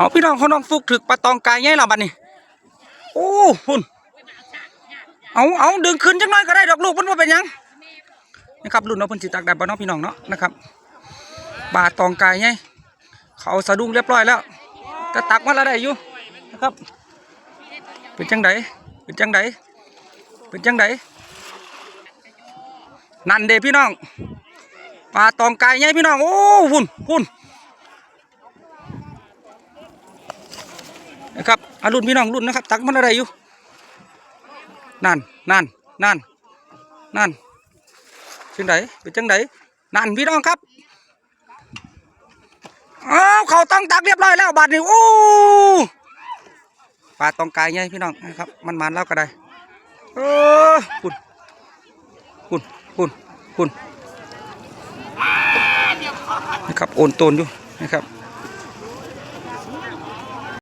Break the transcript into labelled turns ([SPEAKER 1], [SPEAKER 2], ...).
[SPEAKER 1] เอาพี่น้องเขาน้องฟุกถึกปลาตองกายไงล่ะบัดนี้โอ้หุ่นเอาเอาดึงขึ้นจังน่อยก็ได้ดอกลูกมันว่าเป็นยังนะครับรุ่นเอาเพิ่นสิตักได้บ่เน้องพี่น้องเนาะนะครับปลาตองกายไงเขาเอาสะดุ้งเรียบร้อยแล้วก็ตักมาแล้วได้อยู่นะครับ เป็นจังไดเป็นจังไดเป็นจังไดนั่นเด้พี่น้องปลาตองกายไงพี่น้องโอ้หุ่นหุ่น นะครับอารุ่นพี่น้องรุ่นนะครับ ตักมันอะไรอยู่นั่นนั่นนั่นนั่นจังไดเป็นจังไดนั่นพี่น้องครับอ้าวเขาต้องตักเรียบร้อยแล้วบาดนี้โอ้ปลาตองกายไงพี่น้องนะครับ มันมันแล้วก็ได้เออคุณคุณคุณคุณนะครับโอนโตนอยู่นะครับ